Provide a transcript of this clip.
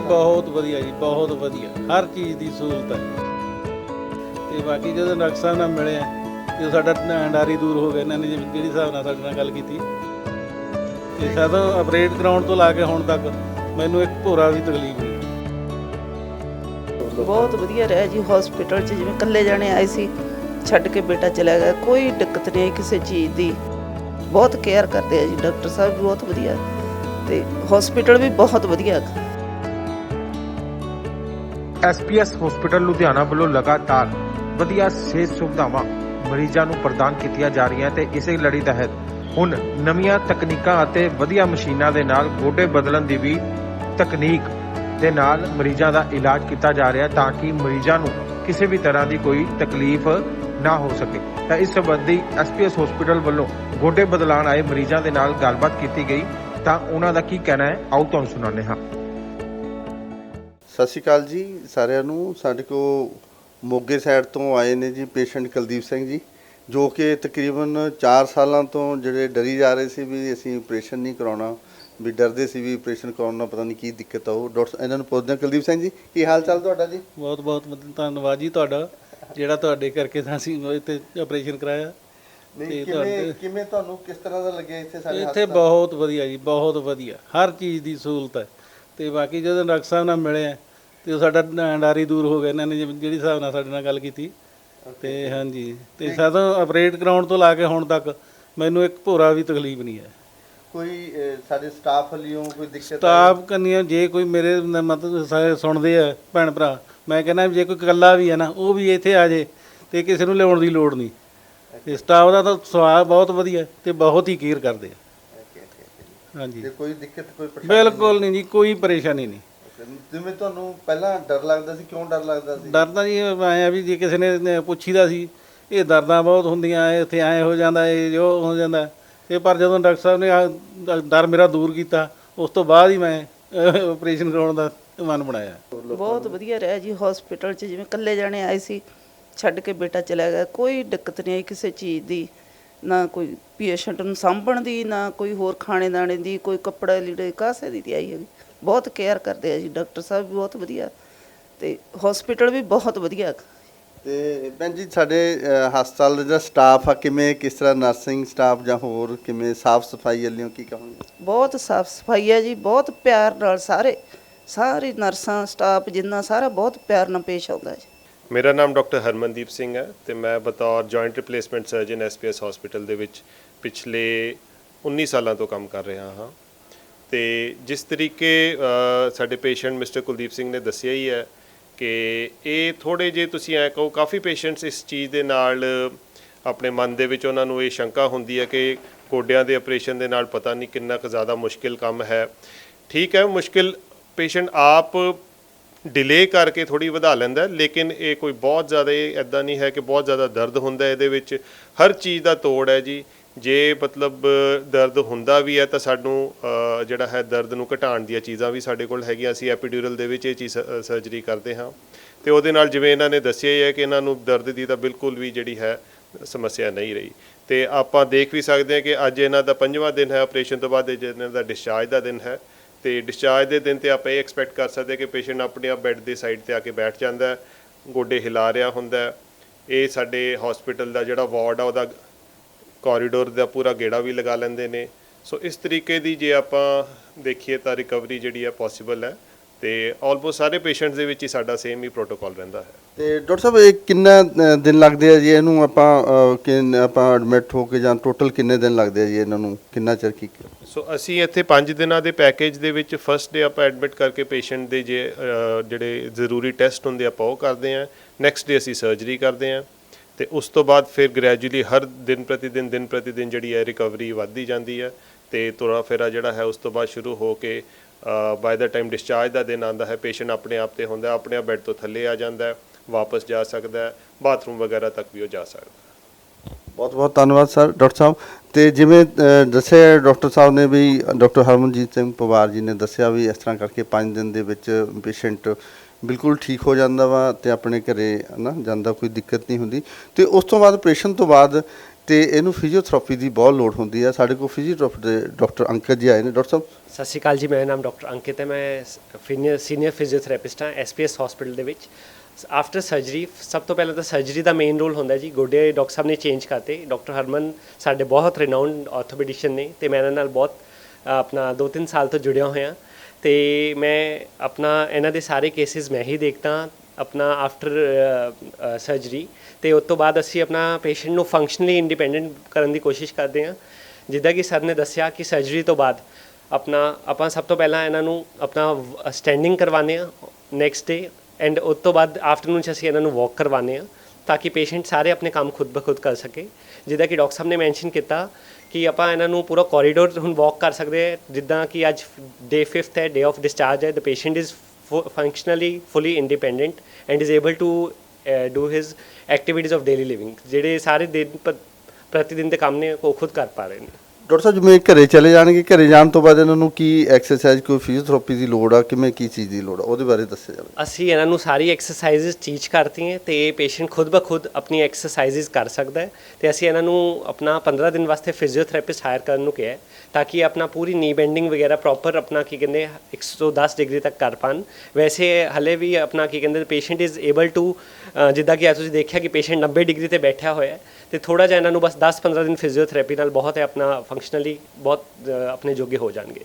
ਵਧੀਆ ਜੀ, ਬਹੁਤ ਵਧੀਆ। ਹਰ ਚੀਜ਼ ਦੀ ਸਹੂਲਤ ਹੈ। ਤੇ ਬਾਕੀ ਜਦੋਂ ਡਾਕਟਰ ਸਾਹਿਬ ਨਾਲ ਮਿਲੇ ਸਾਡਾ ਡਾਰੀ ਦੂਰ ਹੋ ਗਿਆ, ਇਹਨਾਂ ਨੇ ਜਿਹੜੀ ਹਿਸਾਬ ਨਾਲ ਸਾਡੇ ਨਾਲ ਗੱਲ ਕੀਤੀ? ਤੇ ਸਾਡਾ ਆਪਰੇਟ ਕਰਾਉਣ ਤੋਂ ਲਾ ਕੇ ਹੁਣ ਤੱਕ ਮੈਨੂੰ ਇੱਕ ਭੋਰਾ ਵੀ ਤਕਲੀਫ ਨਹੀਂ ਬਹੁਤ ਵਧੀਆ ਰਿਹਾ ਜੀ ਹਸਪੀਟਲ 'ਚ, ਜਿਵੇਂ ਇਕੱਲੇ ਜਾਣੇ ਆਏ ਸੀ, ਛੱਡ ਕੇ ਬੇਟਾ ਚਲਾ ਗਿਆ, ਕੋਈ ਦਿੱਕਤ ਨਹੀਂ ਕਿਸੇ ਚੀਜ਼ ਦੀ। ਬਹੁਤ ਕੇਅਰ ਕਰਦੇ ਆ ਜੀ, ਡਾਕਟਰ ਸਾਹਿਬ ਬਹੁਤ ਵਧੀਆ। ਤੇ ਹਸਪੀਟਲ ਵੀ ਬਹੁਤ ਵਧੀਆ। ਐਸਪੀਐਸ ਹਸਪੀਟਲ ਲੁਧਿਆਣਾ ਵੱਲੋਂ ਲਗਾਤਾਰ ਵਧੀਆ ਸਿਹਤ ਸੁਵਿਧਾਵਾਂ ਮਰੀਜ਼ਾਂ ਨੂੰ ਪ੍ਰਦਾਨ ਕੀਤੀਆਂ ਜਾ ਰਹੀਆਂ ਤੇ ਇਸੇ ਲੜੀ ਤਹਿਤ ਹੁਣ ਨਵੀਆਂ ਤਕਨੀਕਾਂ ਅਤੇ ਵਧੀਆ ਮਸ਼ੀਨਾਂ ਦੇ ਨਾਲ ਗੋਡੇ ਬਦਲਣ ਦੀ ਵੀ ਤਕਨੀਕ ਦੇ ਨਾਲ ਮਰੀਜ਼ਾਂ ਦਾ ਇਲਾਜ ਕੀਤਾ ਜਾ ਰਿਹਾ ਤਾਂ ਕਿ ਮਰੀਜ਼ਾਂ ਨੂੰ ਕਿਸੇ ਵੀ ਤਰ੍ਹਾਂ ਦੀ ਕੋਈ ਤਕਲੀਫ ਨਾ ਹੋ ਸਕੇ। ਤਾਂ ਇਸ ਸੰਬੰਧੀ ਐਸਪੀਐਸ ਹਸਪੀਟਲ ਵੱਲੋਂ ਗੋਡੇ ਬਦਲਾਣ ਆਏ ਮਰੀਜ਼ਾਂ ਦੇ ਨਾਲ ਗੱਲਬਾਤ ਕੀਤੀ ਗਈ ਤਾਂ ਉਹਨਾਂ ਦਾ ਕੀ ਕਹਿਣਾ ਹੈ? ਆਓ ਤੁਹਾਨੂੰ ਸੁਣਾਉਂਦੇ ਹਾਂ। ਸਤਿ ਸ਼੍ਰੀ ਅਕਾਲ ਜੀ ਸਾਰਿਆਂ ਨੂੰ। ਸਾਡੇ ਕੋ ਮੋਗੇ ਸਾਈਡ ਤੋਂ ਆਏ ਨੇ ਜੀ ਪੇਸ਼ੈਂਟ ਕੁਲਦੀਪ ਸਿੰਘ ਜੀ ਜੋ ਕਿ ਤਕਰੀਬਨ 4 ਸਾਲਾਂ ਤੋਂ ਜਿਹੜੇ ਡਰੀ ਜਾ ਰਹੇ ਸੀ ਵੀ ਅਸੀਂ ਆਪਰੇਸ਼ਨ ਨਹੀਂ ਕਰਾਉਣਾ ਵੀ ਡਰਦੇ ਸੀ ਵੀ ਆਪਰੇਸ਼ਨ ਕਰਾਉਣ ਨਾਲ ਪਤਾ ਨਹੀਂ ਕੀ ਦਿੱਕਤ ਆਊ ਡਾਕਟਰ ਇਹਨਾਂ ਨੂੰ ਪੁੱਛਦੇ ਹਾਂ। ਕੁਲਦੀਪ ਸਿੰਘ ਜੀ ਕੀ ਹਾਲ ਚਾਲ ਤੁਹਾਡਾ ਜੀ? ਬਹੁਤ ਬਹੁਤ ਧੰਨਵਾਦ ਜੀ ਤੁਹਾਡਾ ਜਿਹੜਾ ਤੁਹਾਡੇ ਕਰਕੇ ਤਾਂ ਅਸੀਂ ਇੱਥੇ ਆਪਰੇਸ਼ਨ ਕਰਾਇਆ। ਨਹੀਂ ਕਿਵੇਂ ਤੁਹਾਡੇ- ਕਿਵੇਂ ਤੁਹਾਨੂੰ ਕਿਸ ਤਰ੍ਹਾਂ ਦਾ ਲੱਗਿਆ ਇੱਥੇ ਸਾਡੇ ਇੱਥੇ ਬਹੁਤ ਵਧੀਆ ਜੀ ਬਹੁਤ ਵਧੀਆ। ਹਰ ਚੀਜ਼ ਦੀ ਸਹੂਲਤ ਹੈ। ਤੇ ਬਾਕੀ ਜਦੋਂ ਡਾਕਟਰ ਸਾਹਿਬ ਨਾਲ ਮਿਲੇ ਆ ਤੇ ਸਾਡਾ ਡਾਰੀ ਦੂਰ ਹੋ ਗਿਆ ਇਹਨਾਂ ਨੇ ਜਿਵੇਂ- ਜਿਹੜੀ ਹਿਸਾਬ ਨਾਲ ਸਾਡੇ ਨਾਲ ਗੱਲ ਕੀਤੀ। ਤੇ ਹਾਂਜੀ ਤੇ ਸਾਡਾ ਆਪਰੇਟ ਕਰਾਉਣ ਤੋਂ ਲਾ ਕੇ ਹੁਣ ਤੱਕ ਮੈਨੂੰ ਇੱਕ ਭੋਰਾ ਵੀ ਤਕਲੀਫ ਨਹੀਂ ਹੈ। ਕੋਈ ਅਹ, ਸਾਡੇ ਸਟਾਫ ਵੱਲੋਂ ਕੋਈ ਦਿੱਕਤ ਆਈ? ਸਟਾਫ ਕੰਨੀਆਂ ਜੇ ਕੋਈ ਮੇਰੇ ਨ- ਮਤਲਬ ਸਾਰੇ ਸੁਣਦੇ ਆ ਭੈਣ ਭਰਾ ਮੈਂ ਕਹਿੰਦਾ ਵੀ ਜੇ ਕੋਈ ਇਕੱਲਾ ਵੀ ਹੈ ਨਾ ਉਹ ਵੀ ਇੱਥੇ ਆ ਜੇ ਤੇ ਕਿਸੇ ਨੂੰ ਲਿਆਉਣ ਦੀ ਲੋੜ ਨਹੀਂ। ਤੇ ਸਟਾਫ ਦਾ ਤਾਂ ਸੁਭਾਅ ਬਹੁਤ ਵਧੀਆ ਤੇ ਬਹੁਤ ਹੀ ਕੇਅਰ ਕਰਦੇ ਆ। ਹਾਂਜੀ। ਤੇ ਕੋਈ ਦਿੱਕਤ ਕੋਈ ਪਰੇਸ਼ਾਨੀ ਬਿਲਕੁਲ ਨਹੀਂ ਜੀ ਕੋਈ ਪਰੇਸ਼ਾਨੀ ਨਹੀਂ? ਜਿਵੇਂ ਤੁਹਾਨੂੰ ਪਹਿਲਾਂ ਡਰ ਲੱਗਦਾ ਸੀ ਕਿਉਂ ਡਰ ਲੱਗਦਾ ਸੀ? ਡਰ ਤਾਂ ਜੀ ਆਇਆ ਵੀ ਜੇ ਕਿਸੇ ਨੇ ਪੁੱਛੀਦਾ ਸੀ ਇਹ ਦਰਦਾਂ ਬਹੁਤ ਹੁੰਦੀਆਂ ਇਹ ਇੱਥੇ ਐ ਹੋ ਜਾਂਦਾ ਇਹ ਜੋ ਹੋ ਜਾਂਦਾ। ਇਹ ਪਰ ਜਦੋਂ ਡਾਕਟਰ ਸਾਹਿਬ ਨੇ ਡਰ ਮੇਰਾ ਦੂਰ ਕੀਤਾ ਉਸ ਤੋਂ ਬਾਅਦ ਹੀ ਮੈਂ ਆਪਰੇਸ਼ਨ ਕਰਾਉਣ ਦਾ ਮਨ ਬਣਾਇਆ। ਬਹੁਤ ਵਧੀਆ ਰਿਹਾ ਜੀ ਹਸਪੀਟਲ 'ਚ ਜਿਵੇਂ ਇਕੱਲੇ ਜਾਣੇ ਆਏ ਸੀ ਛੱਡ ਕੇ ਬੇਟਾ ਚਲਾ ਗਿਆ ਕੋਈ ਦਿੱਕਤ ਨਹੀਂ ਆਈ ਕਿਸੇ ਚੀਜ਼ ਦੀ। ਨਾ ਕੋਈ ਪੇਸ਼ੈਂਟ ਨੂੰ ਸਾਂਭਣ ਦੀ ਨਾ ਕੋਈ ਹੋਰ ਖਾਣੇ ਦਾਣੇ ਦੀ ਕੋਈ ਕੱਪੜਾ ਲੀੜੇ ਕਾਸੇ ਦੀ ਦੀ ਆਈ ਹੈਗੀ। ਬਹੁਤ ਕੇਅਰ ਕਰਦੇ ਆ ਜੀ ਡਾਕਟਰ ਸਾਹਿਬ ਵੀ ਬਹੁਤ ਵਧੀਆ ਤੇ ਹਸਪੀਟਲ ਵੀ ਬਹੁਤ ਵਧੀਆ। ਤੇ ਭੈਣ ਜੀ ਸਾਡੇ ਹਸਪਤਾਲ ਦਾ ਜਿਹੜਾ ਸਟਾਫ ਆ ਕਿਵੇਂ ਕਿਸ ਤਰ੍ਹਾਂ ਨਰਸਿੰਗ ਸਟਾਫ ਜਾਂ ਹੋਰ ਕਿਵੇਂ ਸਾਫ਼ ਸਫ਼ਾਈ ਵਾਲਿਓ ਕੀ ਕਹੋਗੇ ਬਹੁਤ ਸਾਫ਼ ਸਫ਼ਾਈ ਹੈ ਜੀ ਬਹੁਤ ਪਿਆਰ ਨਾਲ ਸਾਰੇ ਸਾਰੇ ਨਰਸਾਂ ਸਟਾਫ ਜਿੰਨਾ ਸਾਰਾ ਬਹੁਤ ਪਿਆਰ ਨਾਲ ਪੇਸ਼ ਆਉਂਦਾ ਜੀ। ਮੇਰਾ ਨਾਮ ਡਾਕਟਰ ਹਰਮਨਦੀਪ ਸਿੰਘ ਹੈ ਤੇ ਮੈਂ ਬਤੌਰ joint replacement surgeon SPS hospital ਦੇ ਵਿੱਚ ਪਿਛਲੇ 19 ਸਾਲਾਂ ਤੋਂ ਕੰਮ ਕਰ ਰਿਹਾ ਹਾਂ। ਤੇ ਜਿਸ ਤਰੀਕੇ ਸਾਡੇ ਪੇਸ਼ੈਂਟ ਮਿਸਟਰ ਕੁਲਦੀਪ ਸਿੰਘ ਨੇ ਦੱਸਿਆ ਹੀ ਹੈ ਕਿ ਇਹ ਥੋੜੇ ਜੇ ਤੁਸੀਂ ਐ ਕਹੋ, ਕਾਫੀ ਪੇਸ਼ੈਂਟਸ ਇਸ ਚੀਜ਼ ਦੇ ਨਾਲ ਆਪਣੇ ਮਨ ਦੇ ਵਿੱਚ ਉਹਨਾਂ ਨੂੰ ਇਹ ਸ਼ੰਕਾ ਹੁੰਦੀ ਹੈ ਕਿ ਗੋਡਿਆਂ ਦੇ ਆਪਰੇਸ਼ਨ ਦੇ ਨਾਲ ਪਤਾ ਨਹੀਂ ਕਿੰਨਾ ਕੁ ਜ਼ਿਆਦਾ ਮੁਸ਼ਕਿਲ ਕੰਮ ਹੈ। ਠੀਕ ਹੈ, ਮੁਸ਼ਕਿਲ ਪੇਸ਼ੈਂਟ ਆਪ ਡਿਲੇ ਕਰਕੇ ਥੋੜੀ ਵਧਾ ਲੈਂਦਾ ਲੇਕਿਨ ਇਹ ਕੋਈ ਬਹੁਤ ਜ਼ਿਆਦਾ ਇਹ ਇਦਾਂ ਨਹੀਂ ਹੈ ਕਿ ਬਹੁਤ ਜ਼ਿਆਦਾ ਦਰਦ ਹੁੰਦਾ ਇਹਦੇ ਵਿੱਚ। ਹਰ ਚੀਜ਼ ਦਾ ਤੋੜ ਹੈ ਜੀ। ਜੇ ਮਤਲਬ ਦਰਦ ਹੁੰਦਾ ਵੀ ਹੈ ਤਾਂ ਸਾਨੂੰ ਜਿਹੜਾ ਹੈ ਦਰਦ ਨੂੰ ਘਟਾਉਣ ਦੀਆਂ ਚੀਜ਼ਾਂ ਵੀ ਸਾਡੇ ਕੋਲ ਹੈਗੀਆਂ। ਅਸੀਂ ਐਪੀਡਿਊਰਲ ਦੇ ਵਿੱਚ ਇਹ ਚੀਜ਼ ਸਰਜਰੀ ਕਰਦੇ ਹਾਂ। ਤੇ ਉਹਦੇ ਨਾਲ ਜਿਵੇਂ ਇਹਨਾਂ ਨੇ ਦੱਸਿਆ ਹੀ ਹੈ ਕਿ ਇਹਨਾਂ ਨੂੰ ਦਰਦ ਦੀ ਤਾਂ ਬਿਲਕੁਲ ਵੀ ਜਿਹੜੀ ਹੈ ਸਮੱਸਿਆ ਨਹੀਂ ਰਹੀ। ਤੇ ਆਪਾਂ ਦੇਖ ਵੀ ਸਕਦੇ ਹਾਂ ਕਿ ਅੱਜ ਇਹਨਾਂ ਦਾ ਪੰਜਵਾਂ ਦਿਨ ਹੈ ਆਪਰੇਸ਼ਨ ਤੋਂ ਬਾਅਦ ਇਹਨਾਂ ਦਾ ਡਿਸਚਾਰਜ ਦਾ ਦਿਨ ਹੈ। ਤੇ ਡਿਸਚਾਰਜ ਦੇ ਦਿਨ ਤੇ ਆਪਾਂ ਇਹ ਐਕਸਪੈਕਟ ਕਰ ਸਕਦੇ ਹਾਂ ਕਿ ਪੇਸ਼ੈਂਟ ਆਪਣੇ ਆਪ ਬੈੱਡ ਦੇ ਸਾਈਡ ਤੇ ਆ ਕੇ ਬੈਠ ਜਾਂਦਾ ਗੋਡੇ ਹਿਲਾ ਰਿਹਾ ਹੁੰਦਾ ਇਹ ਸਾਡੇ ਹਸਪੀਟਲ ਦਾ ਜਿਹੜਾ ਵਾਰਡ ਆ, ਉਹਦਾ ਕੋਰੀਡੋਰ ਦਾ ਪੂਰਾ ਗੇੜਾ ਵੀ ਲਗਾ ਲੈਂਦੇ ਨੇ। ਸੋ ਇਸ ਤਰੀਕੇ ਦੀ ਜੇ ਆਪਾਂ ਦੇਖੀਏ ਤਾਂ ਰਿਕਵਰੀ ਜਿਹੜੀ ਹੈ ਪੋਸੀਬਲ ਹੈ। ਤੇ ਆਲਮੋਸਟ ਸਾਰੇ ਪੇਸ਼ੈਂਟਸ ਦੇ ਵਿੱਚ ਹੀ ਸਾਡਾ ਸੇਮ ਹੀ ਪ੍ਰੋਟੋਕਾਲ ਰਹਿੰਦਾ ਹੈ। ਤੇ ਡਾਕਟਰ ਸਾਹਿਬ ਇਹ ਕਿੰਨਾ ਦਿਨ ਲੱਗਦੇ ਆ ਜੀ ਇਹਨੂੰ ਆਪਾਂ ਕਿ ਆਪਾਂ ਐਡਮਿਟ ਹੋ ਕੇ ਜਾਂ ਟੋਟਲ ਕਿੰਨੇ ਦਿਨ ਲੱਗਦੇ ਆ ਜੀ ਇਹਨਾਂ ਨੂੰ? ਕਿੰਨਾ ਚਿਰ ਕੀ ਸੋ ਅਸੀਂ ਇੱਥੇ 5 ਦਿਨਾਂ ਦੇ ਪੈਕੇਜ ਦੇ ਵਿੱਚ ਫਸਟ ਡੇ ਆਪਾਂ ਐਡਮਿਟ ਕਰਕੇ ਪੇਸ਼ੈਂਟ ਦੇ ਜੇ ਅ, ਜਿਹੜੇ ਜ਼ਰੂਰੀ ਟੈਸਟ ਹੁੰਦੇ ਆਪਾਂ ਉਹ ਕਰਦੇ ਹਾਂ ਨੈਕਸਟ ਡੇ ਅਸੀਂ ਸਰਜਰੀ ਕਰਦੇ ਹਾਂ ਤੇ ਉਸ ਤੋਂ ਬਾਅਦ ਫਿਰ ਗ੍ਰੈਜੂਅਲੀ ਹਰ ਦਿਨ ਪ੍ਰਤੀ ਦਿਨ ਦਿਨ ਪ੍ਰਤੀ ਦਿਨ ਜਿਹੜੀ ਹੈ ਰਿਕਵਰੀ ਵੱਧਦੀ ਜਾਂਦੀ ਹੈ। ਤੇ ਤੁਰਾ ਫੇਰਾ ਜਿਹੜਾ ਹੈ ਉਸ ਤੋਂ ਬਾਅਦ ਸ਼ੁਰੂ ਹੋ ਕੇ ਬਾਈ ਦਾ ਟਾਈਮ ਡਿਸਚਾਰਜ ਦਾ ਦਿਨ ਆਉਂਦਾ ਹੈ ਪੇਸ਼ੈਂਟ ਆਪਣੇ ਆਪ ਤੇ ਹੁੰਦਾ ਆਪਣੇ ਆਪ ਬੈੱਡ ਤੋਂ ਥੱਲੇ ਆ ਜਾਂਦਾ ਹੈ, ਵਾਪਸ ਜਾ ਸਕਦਾ ਹੈ ਬਾਥਰੂਮ ਵਗੈਰਾ ਤੱਕ ਵੀ ਉਹ ਜਾ ਸਕਦਾ ਬਹੁਤ ਬਹੁਤ ਧੰਨਵਾਦ ਸਰ, ਡਾਕਟਰ ਸਾਹਿਬ। ਤੇ ਜਿਵੇਂ ਦੱਸਿਆ ਡਾਕਟਰ ਸਾਹਿਬ ਨੇ ਵੀ, ਡਾਕਟਰ ਹਰਮਨਜੀਤ ਸਿੰਘ ਪਵਾਰ ਜੀ ਨੇ ਦੱਸਿਆ ਵੀ ਇਸ ਤਰ੍ਹਾਂ ਕਰਕੇ 5 ਦਿਨ ਦੇ ਵਿੱਚ ਪੇਸ਼ੈਂਟ ਬਿਲਕੁਲ ਠੀਕ ਹੋ ਜਾਂਦਾ ਵਾ ਤੇ ਆਪਣੇ ਘਰੇ ਨਾ ਜਾਂਦਾ ਕੋਈ ਦਿੱਕਤ ਨਹੀਂ ਹੁੰਦੀ। ਤੇ ਉਸ ਤੋਂ ਬਾਅਦ ਆਪਰੇਸ਼ਨ ਤੋਂ ਬਾਅਦ ਤੇ ਇਹਨੂੰ ਫਿਜ਼ੀਓਥੈਰੇਪੀ ਦੀ ਬਹੁਤ ਲੋੜ ਹੁੰਦੀ ਹੈ ਸਾਡੇ ਕੋਲ ਫਿਜ਼ੀਓਥੈਰੇਪੀ ਦੇ ਡਾਕਟਰ ਅੰਕਿਤ ਜੀ ਆਏ ਨੇ। ਡਾਕਟਰ ਸਾਹਿਬ? ਸਤਿ ਸ਼੍ਰੀ ਅਕਾਲ ਜੀ, ਮੇਰਾ ਨਾਮ ਡਾਕਟਰ ਅੰਕਿਤ ਹੈ। ਮੈਂ ਸੀਨੀਅਰ ਸੀਨੀਅਰ ਫਿਜ਼ੀਓਥੈਰੇਪਿਸਟ ਹਾਂ ਐਸਪੀਐਸ ਹਸਪੀਟਲ ਦੇ ਵਿੱਚ। ਆਫਟਰ ਸਰਜਰੀ ਸਭ ਤੋਂ ਪਹਿਲਾਂ ਤਾਂ ਸਰਜਰੀ ਦਾ ਮੇਨ ਰੋਲ ਹੁੰਦਾ ਜੀ। ਗੋਡੇ ਡਾਕਟਰ ਸਾਹਿਬ ਨੇ ਚੇਂਜ ਕਰਤੇ। ਡਾਕਟਰ ਹਰਮਨ ਸਾਡੇ ਬਹੁਤ ਰਿਨਾਊਂਡ ਆਰਥੋਪੈਡਿਸ਼ਨ ਨੇ ਤੇ ਮੈਂ ਇਹਨਾਂ ਨਾਲ ਬਹੁਤ ਆਪਣਾ 2-3 ਸਾਲ ਤੋਂ ਜੁੜਿਆ ਹੋਇਆ। ਤੇ ਮੈਂ ਆਪਣਾ, ਇਹਨਾਂ ਦੇ ਸਾਰੇ ਕੇਸਿਸ ਮੈਂ ਹੀ ਦੇਖਦਾ। ਆਪਣਾ ਆਫਟਰ ਸਰਜਰੀ ਤੇ ਉਸ ਤੋਂ ਬਾਅਦ ਅਸੀਂ ਆਪਣਾ ਪੇਸ਼ੈਂਟ ਨੂੰ ਫੰਕਸ਼ਨਲੀ ਇੰਡੀਪੈਂਡੈਂਟ ਕਰਨ ਦੀ ਕੋਸ਼ਿਸ਼ ਕਰਦੇ ਹਾਂ। ਜਿੱਦਾਂ ਕਿ ਸਰ ਨੇ ਦੱਸਿਆ ਕਿ ਸਰਜਰੀ ਤੋਂ ਬਾਅਦ ਆਪਣਾ, ਆਪਾਂ ਸਭ ਤੋਂ ਪਹਿਲਾਂ ਇਹਨਾਂ ਨੂੰ ਆਪਣਾ ਸਟੈਂਡਿੰਗ ਕਰਵਾਉਂਦੇ ਆ ਨੈਕਸਟ ਡੇ ਐਂਡ ਉਸ ਤੋਂ ਬਾਅਦ ਆਫਟਰਨੂਨ 'ਚ ਅਸੀਂ ਇਹਨਾਂ ਨੂੰ ਵਾਕ ਕਰਵਾਉਂਦੇ ਆ ਤਾਂ ਕਿ ਪੇਸ਼ੈਂਟ ਸਾਰੇ ਆਪਣੇ ਕੰਮ ਖੁਦ ਬਖੁਦ ਕਰ ਸਕੇ। ਜਿੱਦਾਂ ਕਿ ਡਾਕਟਰ ਸਾਹਿਬ ਨੇ ਮੈਂਸ਼ਨ ਕੀਤਾ ਕਿ ਆਪਾਂ ਇਹਨਾਂ ਨੂੰ ਪੂਰਾ ਕੋਰੀਡੋਰ ਹੁਣ ਵਾਕ ਕਰ ਸਕਦੇ ਜਿੱਦਾਂ ਕਿ ਅੱਜ ਡੇ 5th ਹੈ ਡੇ ਆਫ ਡਿਸਚਾਰਜ ਹੈ the patient is functionally fully independent and is able to do his activities of daily living ਜਿਹੜੇ ਸਾਰੇ ਦਿਨ ਪ੍ਰਤੀ ਦਿਨ ਦੇ ਕੰਮ ਨੇ ਉਹ ਖੁਦ ਕਰ ਪਾ ਰਹੇ ਨੇ। ਡਾਕਟਰ ਸਾਹਿਬ, ਜਿਵੇਂ ਘਰੇ ਚਲੇ ਜਾਣਗੇ, ਘਰੇ ਜਾਣ ਤੋਂ ਬਾਅਦ ਇਹਨਾਂ ਨੂੰ ਕੀ ਐਕਸਰਸਾਈਜ਼ ਕੋਈ ਫਿਜ਼ੀਓਥੈਰੇਪੀ ਦੀ ਲੋੜ ਆ? ਕਿਵੇਂ ਕੀ ਚੀਜ਼ ਦੀ ਲੋੜ ਆ? ਉਹਦੇ ਬਾਰੇ ਦੱਸਿਆ ਜਾਵੇ। ਅਸੀਂ ਇਹਨਾਂ ਨੂੰ ਸਾਰੀ ਐਕਸਰਸਾਈਜ਼ਸ ਟੀਚ ਕਰਤੀ ਹੈ ਤੇ ਪੇਸ਼ੈਂਟ ਖੁਦ ਬਖੁਦ ਆਪਣੀ ਐਕਸਰਸਾਈਜ਼ਸ ਕਰ ਸਕਦਾ ਹੈ ਤੇ ਅਸੀਂ ਇਹਨਾਂ ਨੂੰ ਆਪਣਾ 15 ਦਿਨ ਵਾਸਤੇ ਫਿਜ਼ੀਓਥੈਰੇਪਿਸਟ ਹਾਇਰ ਕਰਨ ਨੂੰ ਕਿਹਾ ਹੈ ਤਾਂ ਕਿ ਆਪਣਾ ਪੂਰੀ ਨੀ ਬੈਂਡਿੰਗ ਵਗੈਰਾ ਪ੍ਰੋਪਰ ਆਪਣਾ ਕੀ ਕਹਿੰਦੇ 110 ਡਿਗਰੀ ਤੱਕ ਕਰ ਪਾਣ। ਵੈਸੇ ਹਲੇ ਵੀ ਆਪਣਾ ਕੀ ਕਹਿੰਦੇ ਪੇਸ਼ੈਂਟ ਇਜ਼ ਏਬਲ ਟੂ ਜਿੱਦਾਂ ਕਿ ਅੱਜ ਤੁਸੀਂ ਦੇਖਿਆ ਕਿ ਪੇਸ਼ੈਂਟ 90 ਡਿਗਰੀ ਤੇ ਬੈਠਾ ਹੋਇਆ ਹੈ। ਤੇ ਥੋੜਾ ਜਿਹਾ ਇਹਨਾਂ ਨੂੰ ਬਸ 10-15 ਦਿਨ ਫਿਜ਼ੀਓਥੈਰੇਪੀ ਨਾਲ ਬਹੁਤ ਹੈ ਆਪਣਾ ਫੰਕਸ਼ਨਲੀ ਬਹੁਤ ਆਪਣੇ ਜੋਗੇ ਹੋ ਜਾਣਗੇ।